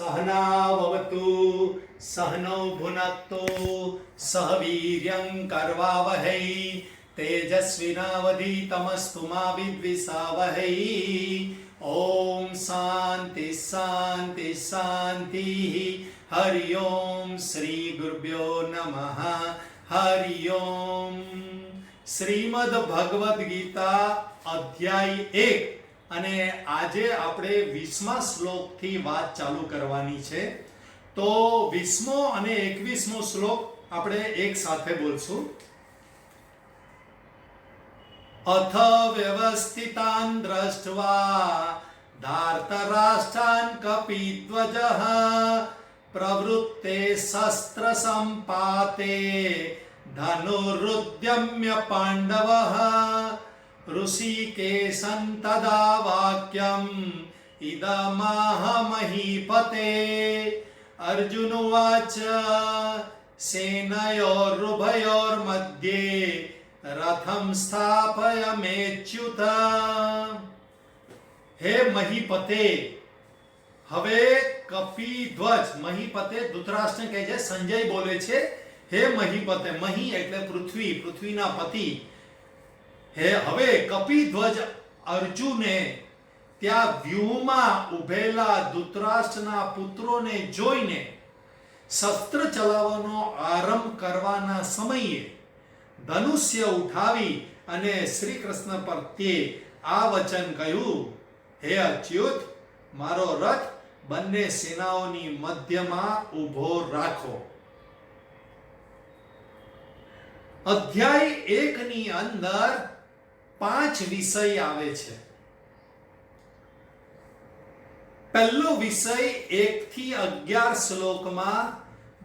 સહનાવવતુ સહનૌ ભુનક્તો સહ વીર્યં કર્વાવહૈ તેજસ્વિનાવધિતમસ્તુ મા વિદ્વિષાવહૈ ઓમ શાંતિ શાંતિ શાંતિ હરિ ઓમ શ્રી ગુરુભ્યો નમઃ હરિ ઓમ શ્રીમદ ભગવદ્ ગીતા અધ્યાય એક અને આજે આપણે વીસમા શ્લોકથી વાત ચાલુ કરવાની છે. તો વીસમો અને એકવીસમો શ્લોક આપણે એક સાથે બોલશું. અથ વ્યવસ્થિતાન દ્રષ્ટવા ધાર્તરાષ્ટ્રાન કપિત્વજ પ્રવૃત્તે શસ્ત્ર સંપાતે ધનુરુદ્યમ્ય પાંડવઃ ऋषिकेशं तदा वाक्यम् इदमाह महीपते अर्जुन उवाच सेनयोरुभयोर्मध्ये रथं स्थापयमेच्युत હે મહીપતે હવે કપિધ્વજ મહીપતે ધૃતરાષ્ટ્ર કહે છે સંજય બોલે છે હે મહીપતે મહી એટલે પૃથ્વી પૃથ્વીના પતિ હે, હવે કપિધ્વજ અર્જુને ત્યાં વ્યૂહમાં ઉભેલા ધૃતરાષ્ટ્રના પુત્રોને જોઈને શસ્ત્ર ચલાવવાનો આરંભ કરવાના સમયે ધનુષ્ય ઉઠાવી અને શ્રી કૃષ્ણ પ્રત્યે આ વચન કહ્યું, હે અચ્યુત, મારો રથ બંને સેનાઓની મધ્યમાં ઊભો રાખો. અધ્યાય એક ની અંદર પાંચ વિષય આવે છે. પહેલો વિષય એક થી અગિયાર શ્લોકમાં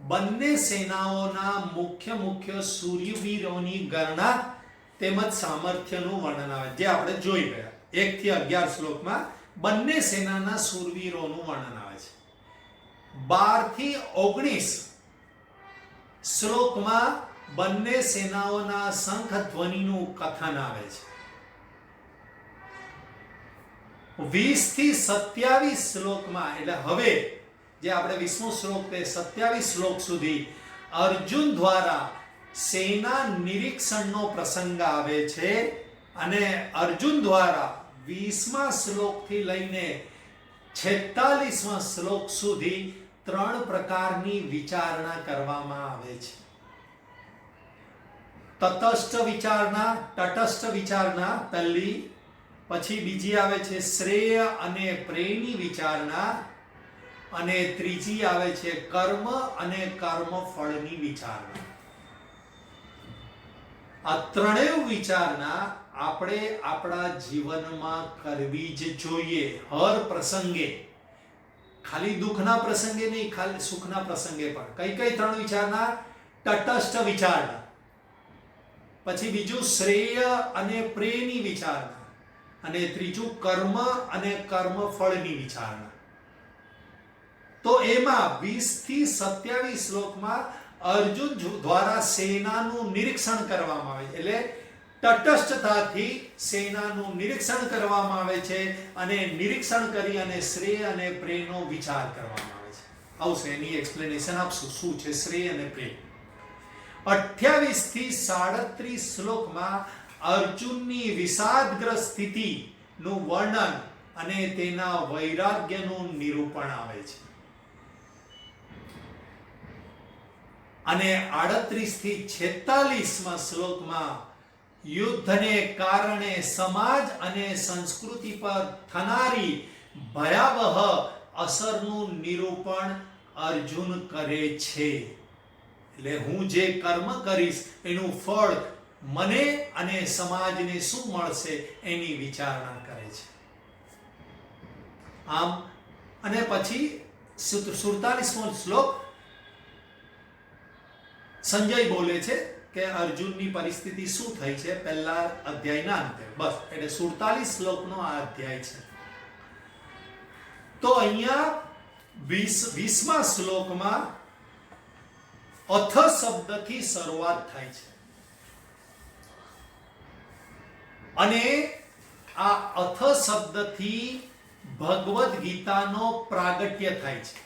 બંને સેનાઓના મુખ્ય મુખ્ય સૂર્યવીરોની ગણના તેમજ સામર્થ્યનું વર્ણન જે આપણે જોઈ ગયા. એક થી અગિયાર શ્લોકમાં બંને સેનાના સૂરવીરોનું વર્ણન આવે છે. બારથી ઓગણીસ શ્લોકમાં બંને સેનાઓના શંખ ધ્વનિનું કથન આવે છે. વીસથી સત્યાવીસ શ્લોકમાં, એટલે હવે જે આપણે વીસમો શ્લોક તે સત્યાવીસ શ્લોક સુધી અર્જુન દ્વારા સેના નિરીક્ષણનો પ્રસંગ આવે છે અને અર્જુન દ્વારા વીસમા શ્લોકથી લઈને છેતાલીસમા શ્લોક સુધી ત્રણ પ્રકારની વિચારણા કરવામાં આવે છે. તટસ્થ વિચારણા તટસ્થ વિચારણા પહેલી પછી બીજી આવે છે શ્રેય અને પ્રેમની વિચારણા અને ત્રીજી આવે છે કર્મ અને કર્મ ફળની વિચારણા. આ ત્રણેય વિચારણા આપણે આપણા જીવનમાં કરવી જ જોઈએ હર પ્રસંગે. ખાલી દુઃખના પ્રસંગે નહીં, ખાલી સુખના પ્રસંગે પણ. કઈ કઈ ત્રણ વિચારના તટસ્થ વિચારણા. પછી બીજું શ્રેય અને પ્રેમની વિચારણા. અને ત્રીજું કર્મ અને કર્મ ફળની વિચારણા. તો એમાં 20 થી 27 શ્લોકમાં અર્જુન દ્વારા સેનાનું નિરીક્ષણ કરવામાં આવે એટલે તટસ્થતાથી સેનાનું નિરીક્ષણ કરવામાં આવે છે અને નિરીક્ષણ કરી અને શ્રેય અને પ્રેમનો વિચાર કરવામાં આવે છે. આવશે એની એક્સપ્લેનેશન આપશું. શું છે શ્રેય અને પ્રેમ? અઠ્યાવીસથી સાડત્રીસ શ્લોકમાં અર્જુનની વિષાદગ્રસ્ત સ્થિતિનું વર્ણન અને તેના વૈરાગ્યનું નિરૂપણ આવે છે. અને આડત્રીસથી છેતાલીસમાં શ્લોકમાં યુદ્ધને કારણે સમાજ અને સંસ્કૃતિ પર થનારી ભયાવહ અસરનું નિરૂપણ અર્જુન કરે છે. એટલે હું જે કર્મ કરીશ, એનું ફળ મને અને સમાજને શું મળશે એની વિચારણા કરે છે. આમ, અને પછી સુડતાલીસમો શ્લોક સંજય બોલે છે કે અર્જુનની પરિસ્થિતિ શું થઈ છે પહેલા અધ્યાયના અંતે. બસ, એટલે સુડતાલીસ શ્લોકનો આ અધ્યાય છે. તો અહીંયા વીસ, વીસમા શ્લોકમાં અથ શબ્દથી શરૂઆત થાય છે. અને આ અથ શબ્દથી ભગવદ્ ગીતાનો પ્રાગટ્ય થાય છે.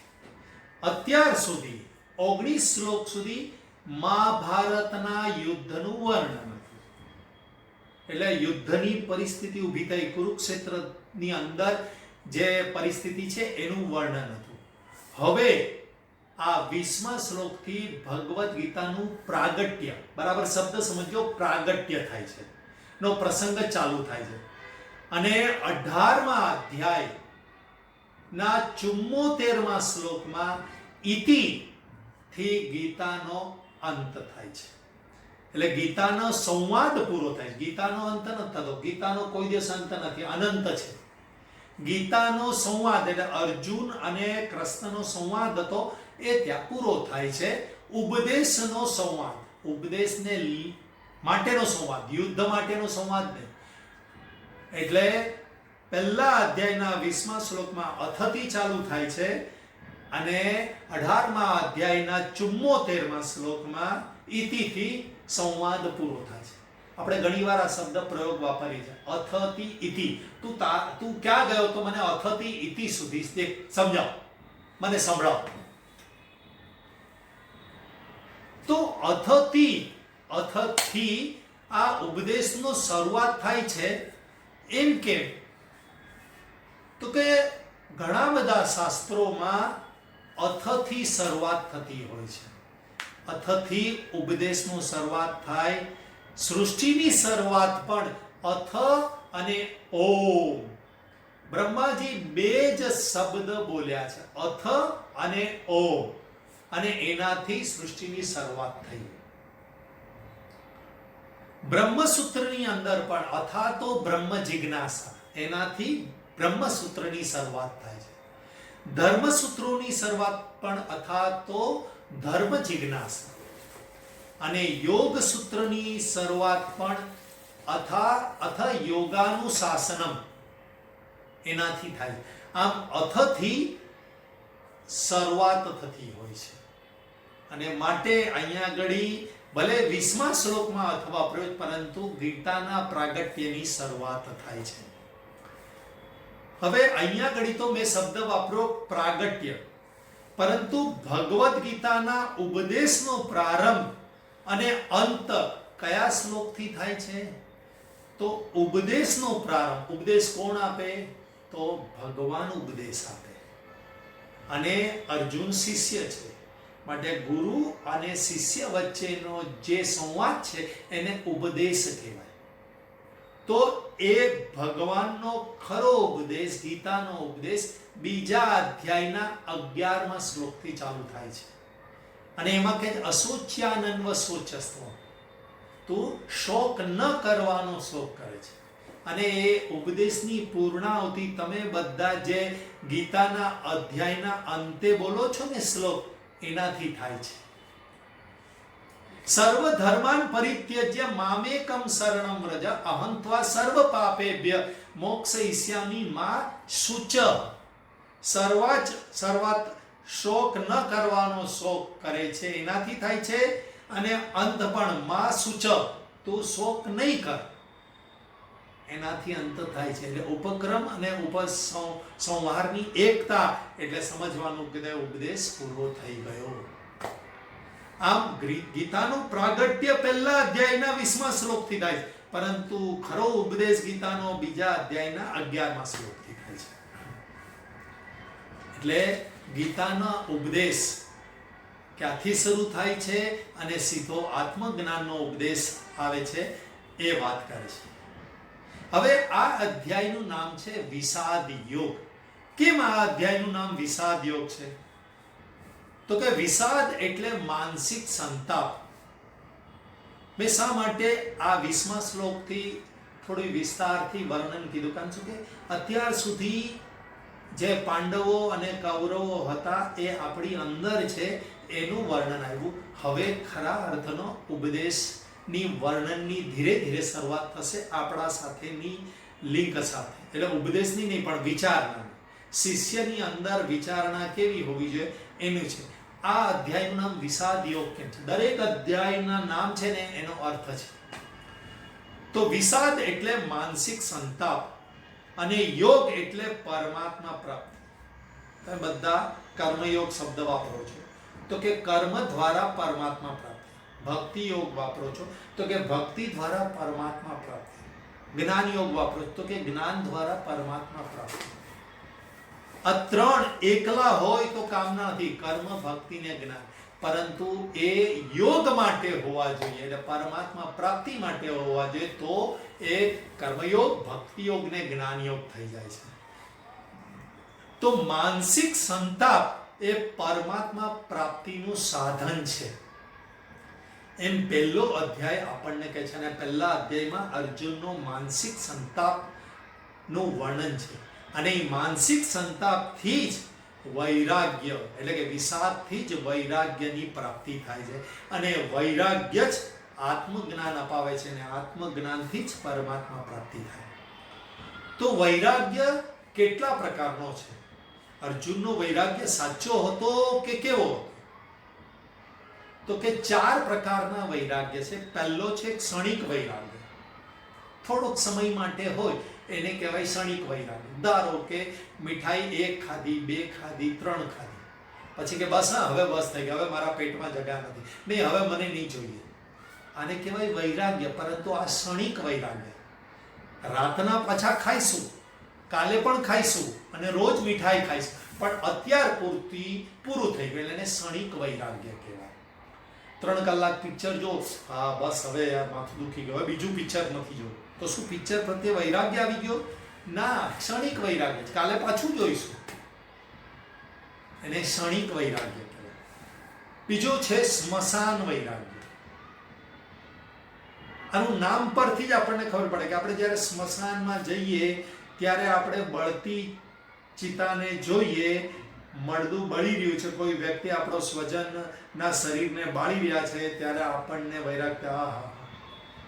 અત્યાર સુધી, ઓગણીસ શ્લોક સુધી મહાભારતના યુદ્ધનું વર્ણન એટલે યુદ્ધની પરિસ્થિતિ ઊભી થઈ, કુરુક્ષેત્રની અંદર જે પરિસ્થિતિ છે એનું વર્ણન હતું. હવે આ વીસમા શ્લોકથી ભગવદ્ ગીતાનું પ્રાગટ્ય, બરાબર શબ્દ સમજો પ્રાગટ્ય થાય છે. નો પ્રસંગ ચાલુ થાય છે. અને અઢારમા અધ્યાય ના ચુમ્મોતેરમા શ્લોકમાં ઇતિ થી ગીતાનો અંત થાય છે. એટલે ગીતાનો સંવાદ પૂરો થાય છે. ગીતાનો અંત નથી થતો. ગીતાનો કોઈ દિવસ અંત નથી. અનંત છે. ગીતાનો સંવાદ એટલે અર્જુન અને કૃષ્ણનો સંવાદ હતો એ ત્યાં પૂરો થાય છે. ઉપદેશનો સંવાદ. ઉપદેશને માટેનો સંવાદ, યુદ્ધ માટેનો સંવાદ નહીં. એટલે પહેલા અધ્યાયના વીસમા શ્લોકમાં અથતી ચાલુ થાય છે અને અઢારમા અધ્યાયના ચુમ્મોતેરમા શ્લોકમાં ઇતિથી સંવાદ પૂરો થાય છે. આપણે ઘણીવાર આ શબ્દ પ્રયોગ વાપરીએ છીએ. અથતિ ઇતિ તું તા, તું ક્યાં ગયો તો મને અથતિ ઇતિ સુધી સમજાવ. મને સંભળાવ. તો અથથી અથથી આ ઉપદેશનો શરૂઆત થાય છે. એમ કેમ? તો કે ઘણા બધા શાસ્ત્રોમાં અથથી શરૂઆત થતી હોય છે. અથથી ઉપદેશનો શરૂઆત થાય, સૃષ્ટિની શરૂઆત પણ અથ અને ઓમ. બ્રહ્માજી બે જ શબ્દ બોલ્યા છે, અથ અને ઓમ. અને એનાથી સૃષ્ટિની શરૂઆત થઈ. બ્રહ્મસૂત્રની અંદર પણ, અથા તો બ્રહ્મ જિજ્ઞાસા. એનાથી બ્રહ્મસૂત્રની શરૂઆત થાય છે. ધર્મસૂત્રોની શરૂઆત પણ અથા તો ધર્મ જિજ્ઞાસા. અને યોગ સૂત્રની શરૂઆત પણ અથા, અથ યોગાનું શાસનમ એનાથી થાય. આમ અથથી શરૂઆત થતી હોય છે. અને માટે અહીંયા આગળી ભલે વીસમા શ્લોકમાં અથવા પ્રયોગ પરંતુ ગીતાના પ્રાગટ્યની શરૂઆત થાય છે. હવે અહીંયા ઘડી તો મેં શબ્દ વાપરો પ્રાગટ્ય. પરંતુ ભગવદ્ ગીતાના ઉપદેશનો પ્રારંભ અને અંત કયા શ્લોકથી થાય છે? તો ઉપદેશનો પ્રારંભ. ઉપદેશ કોણ આપે? તો ભગવાન ઉપદેશ આપે. અને અર્જુન શિષ્ય છે. માટે ગુરુ અને શિષ્ય વચ્ચેનો જે સંવાદ છે, એને ઉપદેશ કહેવાય. તો એ ભગવાનનો ખરો ઉપદેશ, ગીતાનો ઉપદેશ બીજા અધ્યાયના અગિયારમા શ્લોકથી ચાલુ થાય છે. અને એમાં કહે છે અશોચ્યાનન્વ શોચસ્વ તું શોક ન કરવાનો શોક કરે છે. અને એ ઉપદેશની પૂર્ણાવતી તમે બધા જે ગીતાના અધ્યાયના અંતે બોલો છો ને શ્લોક એનાથી થાય છે. સર્વ ધર્માન પરિત્યજ્ય મામેકમ શરણમ વ્રજ અહં ત્વા સર્વ પાપેભ્ય મોક્ષયિષ્યામિ મા સૂચ સર્વાચ સર્વાત શોક ન કરવાનો શોક કરે છે, એનાથી થાય છે. અને અંત પણ મા સૂચ તું શોક નહીં કર. એનાથી અંત થાય છે. એટલે ઉપક્રમ અને ઉપસં- એકતા એટલે સમજવાનું કે ઉપદેશ પૂરો થઈ ગયો. આમ ગીતાનું પ્રાગટ્ય પહેલા અધ્યાયના વીસમા શ્લોકથી થાય છે. પરંતુ ખરો ઉપદેશ ગીતાનો બીજા અધ્યાયના અગિયારમા શ્લોકથી થાય છે. એટલે ગીતાનો ઉપદેશ ક્યાંથી શરૂ થાય છે અને સીધો આત્મજ્ઞાનનો ઉપદેશ આવે છે એ વાત કરે છે. હવે આ અધ્યાયનું નામ છે વિષાદ યોગ. કેમ આ અધ્યાયનું નામ વિષાદ યોગ છે? તો કે વિષાદ એટલે માનસિક સંતાપ. મેં શા માટે આ વીસમા શ્લોકથી થોડી વિસ્તારથી વર્ણન કીધું? કારણ શું કે અત્યાર સુધી જે પાંડવો અને કૌરવો હતા એ આપણી અંદર છે એનું વર્ણન આવ્યું. હવે ખરા અર્થનો ઉપદેશની વર્ણનની ધીરે ધીરે શરૂઆત થશે આપણા સાથેની લિંક સાથે. એટલે ઉપદેશની નહીં, પણ વિચારણાની શિષ્યની અંદર વિચારણા કેવી હોવી જોઈએ? એનું છે. આ અધ્યાયનું નામ વિષાદ યોગ કેમ છે? દરેક અધ્યાયના નામ છે ને, એનો અર્થ છે. તો વિષાદ એટલે માનસિક સંતાપ અને યોગ એટલે પરમાત્મા પ્રાપ્ત. તમે બધા કર્મયોગ શબ્દ વાપરો છો. તો કે કર્મ દ્વારા પરમાત્મા પ્રાપ્તિ. ભક્તિ યોગ વાપરો છો, તો કે ભક્તિ દ્વારા પરમાત્મા પ્રાપ્તિ જ્ઞાન યોગ વાપરો તો કે જ્ઞાન દ્વારા પરમાત્મા પ્રાપ્ત આ ત્રણ એકલા હોય તો કામના નથી, કર્મ, ભક્તિ ને જ્ઞાન. પરંતુ એ યોગ માટે હોવા જોઈએ, એટલે પરમાત્મા પ્રાપ્તિ માટે હોવા જોઈએ, તો એ કર્મયોગ ભક્તિ યોગ ને જ્ઞાન યોગ થઈ જાય છે. તો માનસિક સંતાપ એ પરમાત્મા પ્રાપ્તિનું સાધન છે. એમ પહેલો અધ્યાય આપણને કહે છે અને પહેલા અધ્યાયમાં અર્જુનનો માનસિક સંતાપનું વર્ણન છે. અને એ માનસિક સંતાપથી જ વૈરાગ્ય, એટલે કે વિષાદથી જ વૈરાગ્યની પ્રાપ્તિ થાય છે. અને વૈરાગ્ય જ આત્મજ્ઞાન અપાવે છે અને આત્મજ્ઞાનથી જ પરમાત્મા પ્રાપ્તિ થાય. તો વૈરાગ્ય કેટલા પ્રકારનો છે? અર્જુનનો વૈરાગ્ય સાચો હતો કે કેવો હતો? તો કે ચાર પ્રકારના વૈરાગ્ય છે. પહેલો છે ક્ષણિક વૈરાગ્ય. થોડોક સમય માટે હોય, એને કહેવાય ક્ષણિક વૈરાગ્ય. ધારો કે મીઠાઈ એક ખાધી, બે ખાધી, ત્રણ ખાધી. પછી કે બસ, હા, હવે બસ થઈ ગઈ. હવે મારા પેટમાં જગા નથી. નહીં, હવે મને નહીં જોઈએ. આને કહેવાય વૈરાગ્ય. પરંતુ આ ક્ષણિક વૈરાગ્ય. રાતના પાછા ખાઈશું, કાલે પણ ખાઈશું અને રોજ મીઠાઈ ખાઈશું. પણ અત્યાર પૂરતી પૂરું થઈ ગયું. એટલે ક્ષણિક વૈરાગ્ય કહેવાય. ત્રણ કલાક પિક્ચર જો, હા, બસ હવે યાર માથું દુખી ગયું. હવે બીજું પિક્ચર નથી જોવું તો શું પિક્ચર પ્રત્યે વૈરાગ્ય આવી ગયો? ના, ક્ષણિક વૈરાગ્ય છે. કાલે પાછું જોઈશું. એને ક્ષણિક વૈરાગ્ય કહેવાય. બીજો છે સ્મશાન વૈરાગ્ય. આનું નામ પરથી જ આપણને ખબર પડે કે આપણે જ્યારે સ્મશાનમાં જઈએ, ત્યારે આપણે બળતી ચિતાને જોઈએ મળદું બળી રહ્યું છે. કોઈ વ્યક્તિ આપણો સ્વજનના શરીરને બાળી રહ્યા છે ત્યારે આપણને વૈરાગ્ય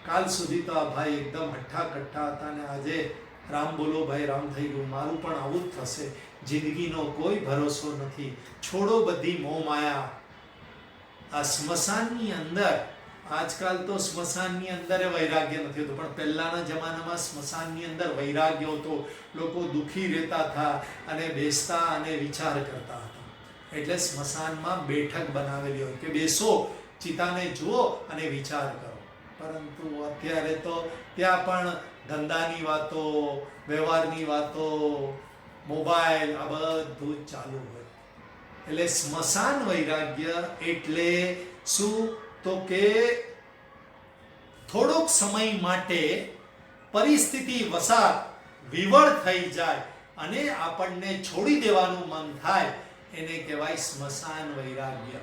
કાલ સુધી તો આ ભાઈ એકદમ હઠ્ઠા કઠ્ઠા હતા ને આજે રામ બોલો ભાઈ, રામ થઈ ગયું. મારું પણ આવું જ થશે. જિંદગીનો કોઈ ભરોસો નથી. છોડો બધી મોહ માયા. આ સ્મશાનની અંદર આજકાલ તો સ્મશાનની અંદર વૈરાગ્ય નથી હોતું, પણ પહેલાના જમાનામાં સ્મશાનની અંદર વૈરાગ્ય હતો. લોકો દુઃખી રહેતા હતા અને બેસતા અને વિચાર કરતા હતા. એટલે સ્મશાનમાં બેઠક બનાવેલી હોય કે બેસો, ચિતાને જુઓ અને વિચાર કરો. પરંતુ અત્યારે તો ત્યાં પણ ધંધાની વાતો, વ્યવહારની વાતો, મોબાઈલ, આ બધું ચાલુ હોય. એટલે સ્મશાન વૈરાગ્ય એટલે શું? તો કે થોડોક સમય માટે પરિસ્થિતિ વસાત વિવળ થઈ જાય અને આપણને છોડી દેવાનું મન થાય, એને કહેવાય સ્મશાન વૈરાગ્ય.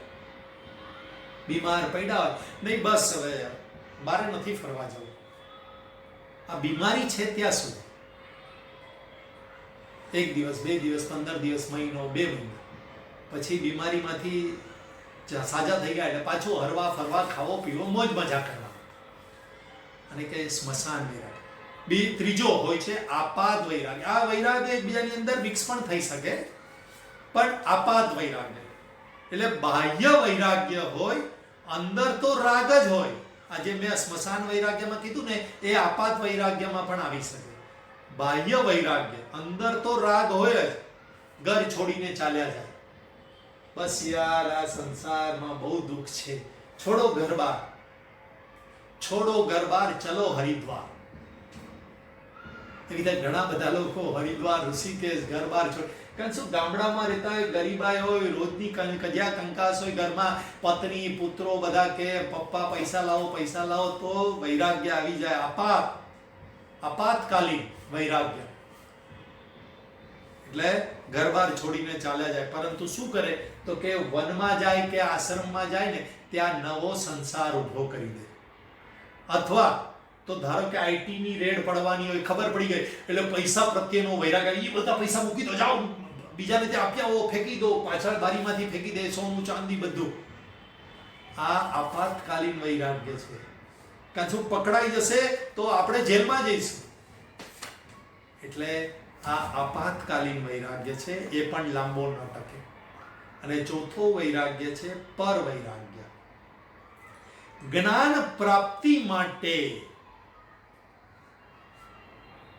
બીમાર પડ્યા હોય. નહીં, બસ હવે બહાર નથી ફરવા જવું. આ બીમારી છે ત્યાં સુધી. એક દિવસ, બે દિવસ, પંદર દિવસ, મહિનો, બે મહિના. પછી બીમારીમાંથી સાજા થઈ ગયા એટલે પાછું હરવા ફરવા, ખાવો, પીવો, મોજ મજા કરવા. અને કે સ્મશાન વૈરાગ બી ત્રીજો હોય છે આપાદ વૈરાગ આ વૈરાગ એકબીજાની અંદર મિક્સ પણ થઈ શકે, પણ આપાદ વૈરાગ્ય. એટલે બાહ્ય વૈરાગ્ય હોય, અંદર તો રાગ જ હોય. આજે મેં સ્મશાન વૈરાગ્યમાં કીધું ને, એ આપાત વૈરાગ્યમાં પણ આવી શકે. બાહ્ય વૈરાગ્ય, અંદર તો રાગ હોય જ. ઘર છોડીને ચાલ્યા જાય. આ સંસારમાં બહુ દુઃખ છે. છોડો ઘરબાર. છોડો ઘરબાર, ચલો હરિદ્વાર. એવી રીતે ઘણા બધા લોકો હરિદ્વાર, ઋષિકેશ, ઘરબાર છોડ કારણ શું, ગામડામાં રહેતા હોય, ગરીબાઈ હોય, રોજની કજિયા કંકાસ હોય ઘરમાં, પત્ની, પુત્રો બધા કે પપ્પા, પૈસા લાવો પૈસા લાવો, તો વૈરાગ્ય આવી જાય. આપાત. આપાતકાલીન વૈરાગ્ય. એટલે ઘરબાર છોડીને ચાલ્યા જાય. પરંતુ શું કરે? તો કે વનમાં જાય કે આશ્રમમાં જાય ને, ત્યાં નવો સંસાર ઊભો કરી દે. અથવા તો ધારો કે આઈટીની રેડ પડવાની હોય, ખબર પડી ગઈ, એટલે પૈસા પ્રત્યેનો વૈરાગ આવી એ બધા પૈસા મૂકી દો, જાઓ, બીજાને ત્યાં આપ્યા હો ફેંકી દો, પાછળ બારીમાંથી ફેંકી દે, સોનું, ચાંદી, બધું. આ આપાતકાલીન વૈરાગ્ય છે. શું પકડાઈ જશે તો આપણે જેલમાં જઈશું. એટલે આ આપાતકાલીન વૈરાગ્ય છે, એ પણ લાંબો ન ટકે અને ચોથો વૈરાગ્ય છે પર વૈરાગ્ય જ્ઞાન પ્રાપ્તિ માટે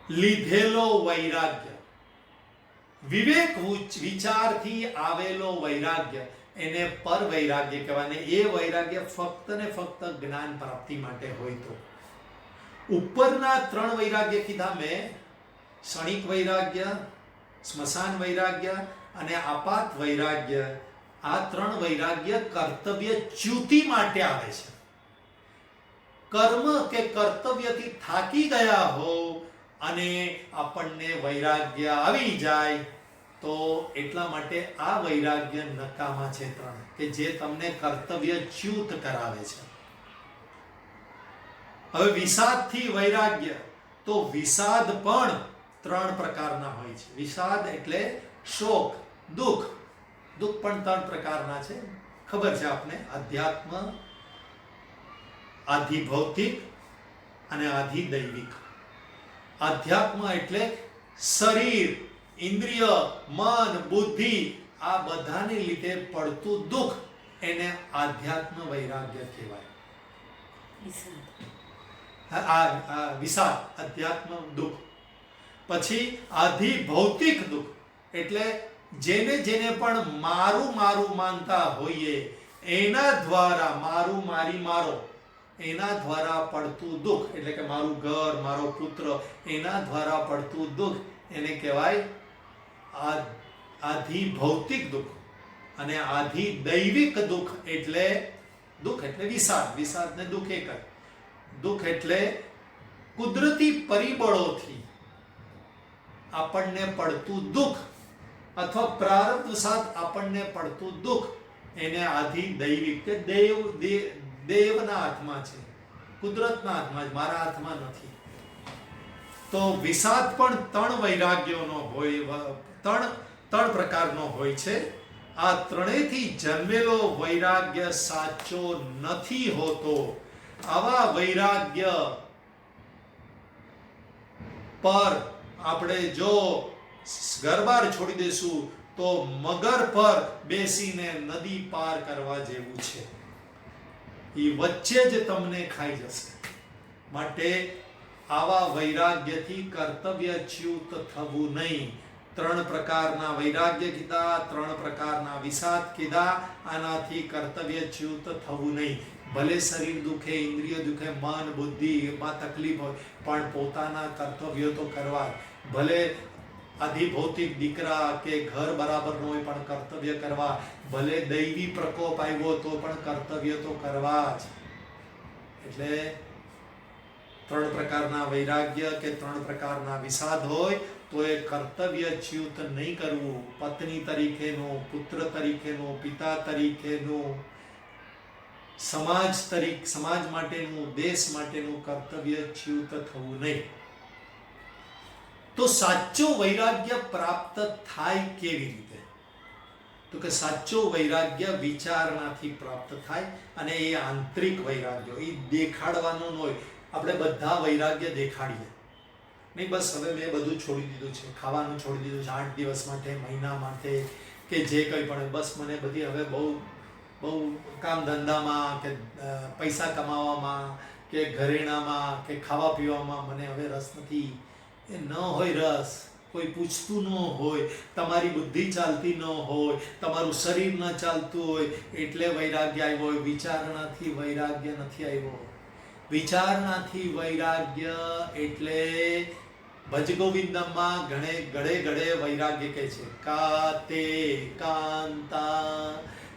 લીધેલો વૈરાગ્ય. વિવેક વિચારથી આવેલો વૈરાગ્ય. એને પર વૈરાગ્ય કહેવાય ને એ વૈરાગ્ય ફક્ત ને ફક્ત જ્ઞાન પ્રાપ્તિ માટે હોય તો. ઉપરના ત્રણ વૈરાગ્ય કીધા મેં ક્ષણિક વૈરાગ્ય, સ્મશાન વૈરાગ્ય અને આપાત વૈરાગ્ય, આ ત્રણ વૈરાગ્ય કર્તવ્ય ચ્યુતિ માટે આવે છે. કર્મ કે કર્તવ્યથી થાકી ગયા હો અને આપણને વૈરાગ્ય આવી જાય, તો એટલા માટે આ વૈરાગ્ય નકામા છે ત્રણ, કે જે તમને કર્તવ્ય ચ્યુત કરાવે છે. હવે વિષાદથી વૈરાગ્ય, તો વિષાદ પણ ત્રણ પ્રકારના હોય છે. વિષાદ એટલે શોક દુઃખ. દુઃખ પણ ત્રણ પ્રકારના છે. ખબર છે આપને? અધ્યાત્મ આધિભૌતિક અને આધિ દૈવિક આધ્યાત્મ એટલે શરીર ઇન્દ્રિય મન બુદ્ધિ આ બધાને લીધે પડતું દુઃખ એને આધ્યાત્મ વૈરાગ્ય કહેવાય. આ વિષાદ અધ્યાત્મ દુઃખ. પછી આધિ ભૌતિક દુઃખ એટલે જેને જેને પણ મારું મારું માનતા હોઈએ, એના દ્વારા મારું મારી મારો, એના દ્વારા પડતું દુઃખ, એટલે કે મારું ઘર, મારો પુત્ર, એના દ્વારા પડતું દુઃખ, એને કહેવાય આધિ ભૌતિક દુઃખ. અને આધિ દૈવિક દુઃખ એટલે દુઃખ એટલે વિષાદ. વિષાદ ને દુઃખ એક દુઃખ એટલે કુદરતી પરિબળોથી આપણને પડતું દુઃખ અથવા પ્રારબ્ધ સાથ આપણને પડતું દુઃખ, એને આધી દૈવિક કે દેવ દેવના હાથમાં છે. કુદરતના હાથમાં મારા હાથમાં નથી. તો વિષાદ પણ ત્રણ વૈરાગ્યોનો હોય ત્રણ ત્રણ પ્રકારનો હોય છે. આ ત્રણેયથી જન્મેલો વૈરાગ્ય સાચો નથી હોતો. આવા વૈરાગ્ય પર આપણે જો ગરબાર છોડી દેશું, તો મગર પર બેસીને નદી પાર કરવા જેવું છે. એ વચ્ચે જ તમને ખાઈ જશે. માટે આવા વૈરાગ્યથી કર્તવ્યચ્યુત થવું નહીં. ત્રણ પ્રકારના વૈરાગ્ય કીધા, ત્રણ પ્રકારના વિષાદ કીધા, આનાથી કર્તવ્યચ્યુત થવું નહીં. ભલે શરીર દુખે, ઇન્દ્રિય દુખે, મન બુદ્ધિ, એમાં તકલીફ હોય, પણ પોતાના કર્તવ્યો તો કરવા ભલે અધિભૌતિક દીકરા કે ઘર બરાબર ન હોય પણ કર્તવ્ય કરવા. ભલે દૈવી પ્રકોપ આવ્યો તો પણ કર્તવ્ય તો કરવા જ. એટલે ત્રણ પ્રકારના વૈરાગ્ય કે ત્રણ પ્રકારના વિષાદ હોય તો એ કર્તવ્ય ચ્યુત નહીં કરવું. પત્ની તરીકેનો, પુત્ર તરીકેનો, પિતા તરીકેનો, સમાજ તરીકે, સમાજ માટેનું, દેશ માટેનું કર્તવ્ય ચ્યુત થવું નહીં. તો સાચો વૈરાગ્ય પ્રાપ્ત થાય કેવી રીતે? તો કે સાચો વૈરાગ્ય વિચારણાથી પ્રાપ્ત થાય અને એ આંતરિક વૈરાગ્ય, એ દેખાડવાનું ન હોય. આપણે બધા વૈરાગ્ય દેખાડીએ. નહીં, બસ હવે મેં બધું છોડી દીધું છે. ખાવાનું છોડી દીધું છે. આઠ દિવસ માટે, મહિના માટે કે જે કંઈ પણ. બસ મને બધી હવે બહુ બહુ કામ ધંધામાં કે પૈસા કમાવામાં કે ઘરેણામાં કે ખાવા પીવામાં મને હવે રસ નથી. એ ન હોય રસ, કોઈ પૂછતું ન હોય, તમારી બુદ્ધિ ચાલતી ન હોય, તમારું શરીર ન ચાલતું હોય, એટલે વૈરાગ્ય આવ્યો હોય, વિચારણાથી વૈરાગ્ય નથી આવ્યો. વિચારણાથી વૈરાગ્ય એટલે ભજગોવિંદમાં ઘણે ગળે ગળે વૈરાગ્ય કહે છે. કાતે કાંતા,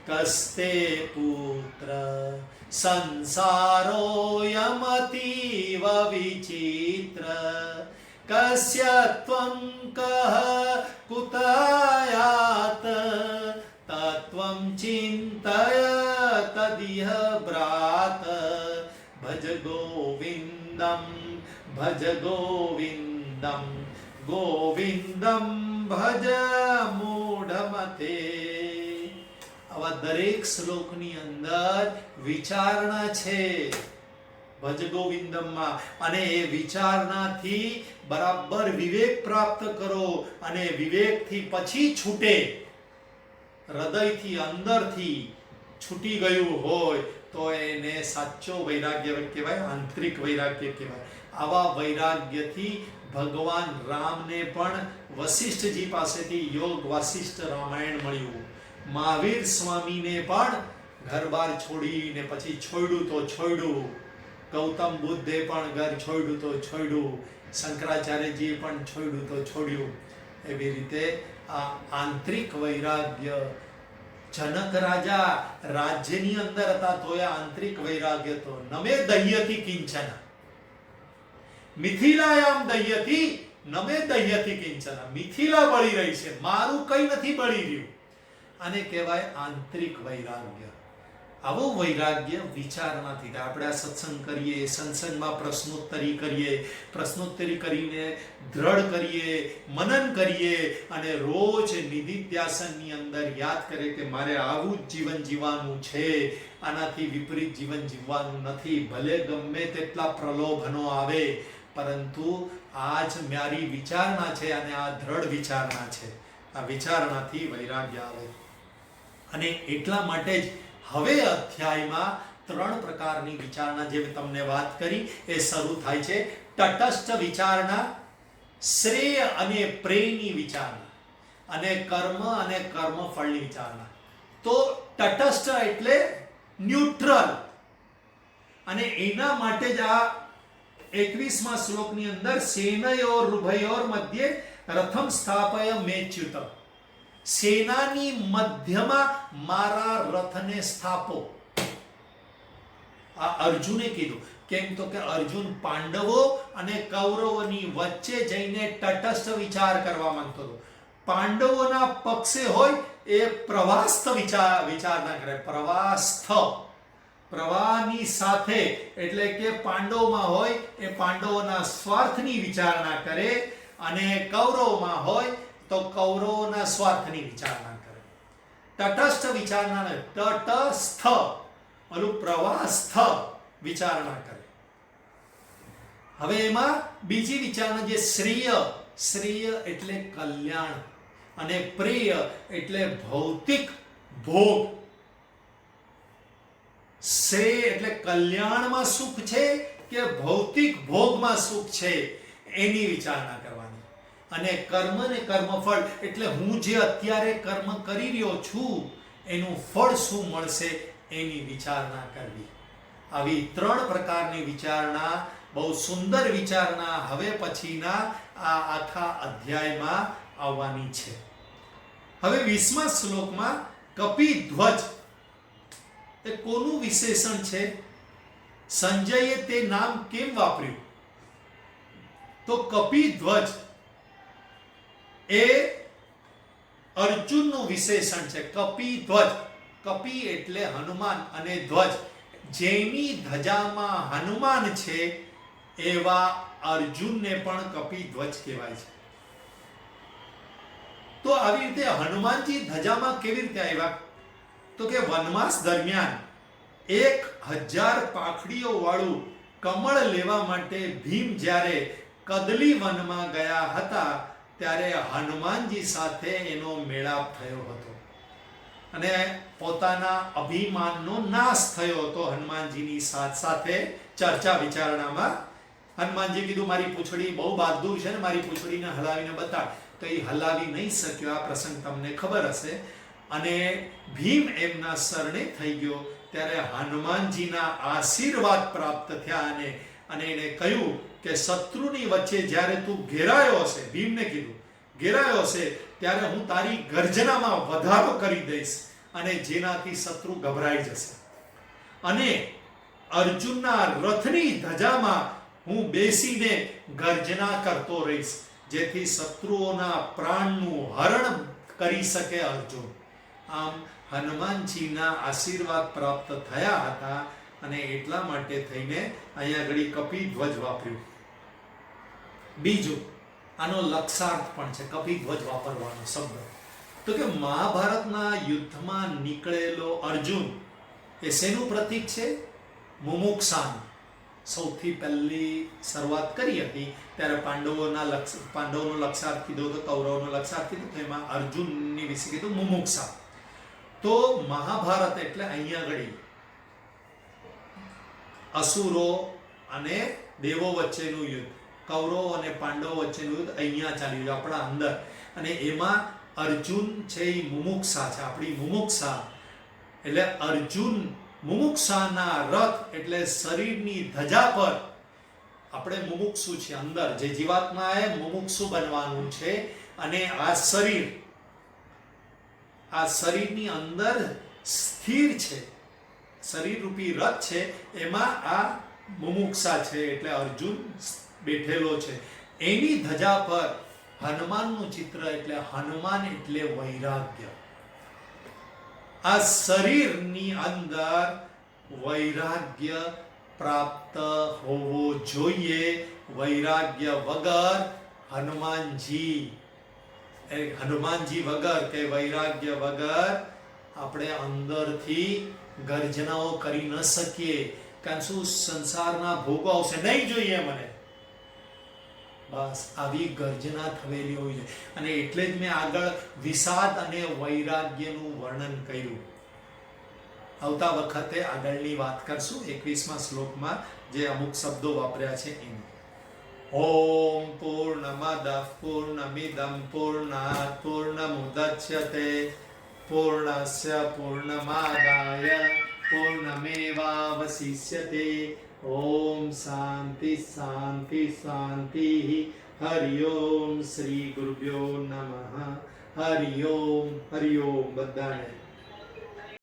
કસ્તે પુત્ર, સંસારોયમતીવ વિચિત્ર. કસ્ય ત્વં કહ કુતયાત तत्त्वं चिन्तय तदिह ભ્રાત ભજ गोविन्दं, भज गोविन्दं गोविन्दं ભજ મૂઢમતે આવા દરેક શ્લોકની અંદર વિચારણા છે ભજ ગોવિંદમમાં અને એ વિચારણાથી બરાબર વિવેક પ્રાપ્ત કરો અને વિવેકથી પછી છૂટે. હૃદયથી અંદરથી છૂટી ગયું હોય તો એને સાચો વૈરાગ્ય કહેવાય આંતરિક વૈરાગ્ય કહેવાય આવા વૈરાગ્યથી ભગવાન રામને પણ વશિષ્ઠજી પાસેથી યોગ વાસિષ્ઠ રામાયણ મળ્યું. મહાવીર સ્વામીને પણ ઘર-બાર છોડીને પછી છોડ્યું તો છોડ્યું. ગૌતમ બુદ્ધે પણ ઘર છોડ્યું તો છોડ્યું. શંકરાચાર્યજીએ પણ છોડ્યું તો છોડ્યું. એવી રીતે આ આંતરિક વૈરાગ્ય. જનક રાજા રાજ્યની અંદર હતા તોય આંતરિક વૈરાગ્ય તો નમે દહ્યથી કિંચન. મિથિલાયામ દહ્યથી નમે દહ્યથી કિંચન. મિથિલા બળી રહી છે. મારું કઈ નથી બળી રહ્યું. આને કહેવાય આંતરિક વૈરાગ્ય. આવું વૈરાગ્ય વિચારમાંથી થાય આપણે આ સત્સંગ કરીએ સત્સંગમાં પ્રશ્નોત્તરી કરીએ, પ્રશ્નોત્તરી કરીને દ્રઢ કરીએ, મનન કરીએ અને રોજ નિધિધ્યાસનની અંદર યાદ કરે કે મારે આવું જ જીવન જીવવાનું છે. આનાથી વિપરીત જીવન જીવવાનું નથી. ભલે ગમે તેટલા પ્રલોભનો આવે, પરંતુ આ જ મારી વિચારણા છે અને આ દ્રઢ વિચારણા છે. આ વિચારણાથી વૈરાગ્ય આવે. અને એટલા માટે જ હવે અધ્યાયમાં ત્રણ પ્રકારની વિચારણા જે તમને વાત કરી, એ શરૂ થાય છે. તટસ્થ વિચારણા, શ્રેય અને પ્રેયની વિચારણા અને કર્મ અને કર્મફળની વિચારણા. તો તટસ્થ એટલે ન્યુટ્રલ. અને એના માટે જ આ એકવીસમા શ્લોકની અંદર સેનયોર ઉભયોર મધ્યે રથમ સ્થાપય મેચ્યુત સેનાની મધ્યમાં મારા રથને સ્થાપો. આ અર્જુને કીધું. કેમ તો કે અર્જુન પાંડવો અને કૌરવોની વચ્ચે જઈને તટસ્થ વિચાર કરવા માંગતો હતો. પાંડવોના પક્ષે હોય એ પ્રવાસ્થ વિચાર વિચાર ના કરે. પ્રવાસ્થ. પ્રવાહની સાથે એટલે કે પાંડવોમાં હોય એ પાંડવોના સ્વાર્થની વિચારણા કરે અને કૌરવમાં હોય તો કૌરવોના સ્વાર્થની વિચારણા કરે. તટસ્થ વિચારણા તટસ્થ, ઓલું પ્રવાસ્થ વિચારણા કરે. હવે એમાં બીજી વિચારણા જે શ્રેય શ્રેય એટલે કલ્યાણ અને પ્રિય એટલે ભૌતિક ભોગ. શ્રેય એટલે કલ્યાણમાં સુખ છે કે ભૌતિક ભોગમાં સુખ છે એની વિચારણા કરવાની. અને કર્મ ને કર્મફળ, એટલે હું જે અત્યારે કર્મ કરી રહ્યો છું, એનું ફળ શું મળશે એની વિચારણા કરવી. આવી ત્રણ પ્રકારની વિચારણા, બહુ સુંદર વિચારણા હવે પછીના આ આખા અધ્યાયમાં આવવાની છે. હવે વીસમા શ્લોકમાં કપી ધ્વજ. એ કોનું વિશેષણ છે? સંજયે તે નામ કેમ વાપર્યું? તો કપી ધ્વજ. એ અર્જુનનું વિશેષણ છે. કપી ધ્વજ. કપી એટલે હનુમાન અને ધ્વજ. જેની ધજામાં હનુમાન છે, એવા અર્જુનને પણ કપી ધ્વજ કહેવાય છે. તો આવી રીતે હનુમાનજી ધજામાં કેવી રીતે આવ્યા? તો કે વનવાસ દરમિયાન એક હજાર પાખડીઓ વાળું કમળ લેવા માટે ભીમ જ્યારે કદલી વનમાં ગયા હતા ત્યારે હનુમાનજી સાથે એનો મેળાપ થયો હતો. અને પોતાના અભિમાનનો નાશ થયો હતો હનુમાનજીની સાથ સાથે ચર્ચા વિચારણામાં. હનુમાનજી કીધું, મારી પૂંછડી બહુ બહાદુર છે ને, મારી પૂંછડીને હલાવીને બતાડ. તો એ હલાવી નહીં શક્યો, આ પ્રસંગ તમને ખબર હશે. અને ભીમ એમના શરણે થઈ ગયો. ત્યારે હનુમાનજીના આશીર્વાદ પ્રાપ્ત થયા અને અને એણે કહ્યું કે શત્રુની વચ્ચે જ્યારે તું ઘેરાયો હશે, ભીમને કીધું, ઘેરાયો હશે, ત્યારે હું તારી ગર્જનામાં વધારો કરી દઈશ અને જેનાથી શત્રુ ગભરાઈ જશે. અને અર્જુનના રથની ધજામાં હું બેસીને ગર્જના કરતો રહીશ, જેથી શત્રુઓના પ્રાણનું હરણ કરી શકે અર્જુન. આમ હનુમાનજીના આશીર્વાદ પ્રાપ્ત થયા હતા અને એટલા માટે થઈને અહીંયા આગળ કપી ધ્વજ વાપર્યું. બીજું, આનો લક્ષાર્થ પણ છે કપિધ્વજ વાપરવાનો શબ્દ. તો કે મહાભારતના યુદ્ધમાં નીકળેલો અર્જુન, એ શેનું પ્રતીક છે? મુમુક્ષાન. સૌથી પહેલી શરૂઆત કરી હતી, ત્યારે પાંડવોના લક્ષ, પાંડવોનો લક્ષાર્થ કીધો તો, કૌરવનો લક્ષાર્થ કીધો તો, એમાં અર્જુનની વિશે કીધું, મુમુક્ષા. તો મહાભારત એટલે અહીંયા ઘડી અસુરો અને દેવો વચ્ચેનું યુદ્ધ. કૌરવો અને પાંડવો વચ્ચેનું યુદ્ધ અહીંયા ચાલ્યું છે આપણા અંદર. અને એમાં અર્જુન છે એ મુમુક્ષા છે, આપણી મુમુક્ષા. એટલે અર્જુન મુમુક્ષાના રથ એટલે શરીરની ધજા પર આપણે મુમુક્ષુ છે અંદર. જે જીવાત્માએ મુમુક્ષુ બનવાનું છે અને આ શરીર, આ શરીરની અંદર સ્થિર છે. શરીર રૂપી રથ છે, એમાં આ મુમુક્ષા છે, એટલે અર્જુન બેઠેલો છે. એની ધજા પર હનુમાનનું ચિત્ર એટલે હનુમાન એટલે વૈરાગ્ય. આ શરીરની અંદર વૈરાગ્ય પ્રાપ્ત હોવો જોઈએ. વૈરાગ્ય વગર હનુમાનજી હનુમાનજી વગર કે વૈરાગ્ય વગર આપણે અંદરથી ગર્જનાઓ કરી ન શકીએ. કારણ શું સંસારના ભોગો આવશે? નહીં જોઈએ મને. બસ આવી ગર્જના થવેલી હોય છે. અને એટલે જ મેં આગળ વિષાદ અને વૈરાગ્યનું વર્ણન કર્યું. આવતા વખતે આગળની વાત કરશું એકવીસમાં શ્લોકમાં જે અમુક શબ્દો વાપર્યા છે એનું ઓમ પૂર્ણમદ પૂર્ણમિદમ પૂર્ણાત પૂર્ણમુદચ્યતે પૂર્ણસ્ય પૂર્ણમાદાય પૂર્ણમેવાવશિષ્યતે ઓમ શાંતિ શાંતિ શાંતિ હરિ ઓમ શ્રી ગુરુભ્યો નમઃ હરિ ઓમ હરિ ઓમ બધાને